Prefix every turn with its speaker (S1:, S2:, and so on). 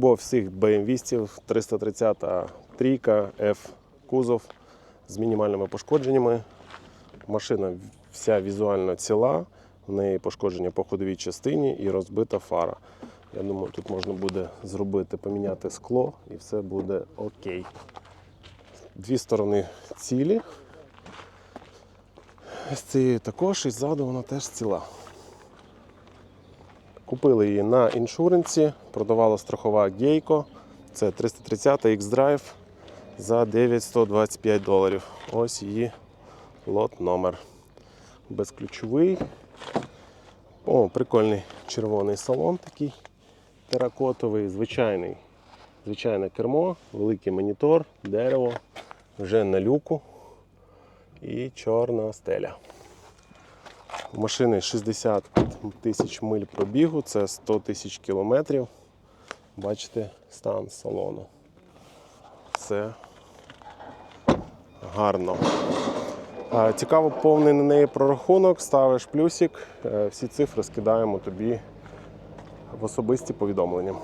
S1: Бо всіх BMW 330 трійка F кузов з мінімальними пошкодженнями. Машина вся візуально ціла, в неї пошкодження по ходовій частині і розбита фара. Я думаю, тут можна буде зробити, поміняти скло і все буде окей. Дві сторони цілі. З цієї також і ззаду вона теж ціла. Купили її на іншуренсі, продавала страхова Гейко. Це 330 X-Drive за 9125 доларів. Ось її лот номер. Безключовий. О, прикольний червоний салон такий теракотовий, звичайний. Звичайне кермо, великий монітор, дерево, вже на люку і чорна стеля. Машини 60 тисяч миль пробігу, це 100 тисяч кілометрів. Бачите стан салону. Все гарно. Цікаво, повний на неї прорахунок, ставиш плюсик, е, всі цифри скидаємо тобі в особисті повідомлення.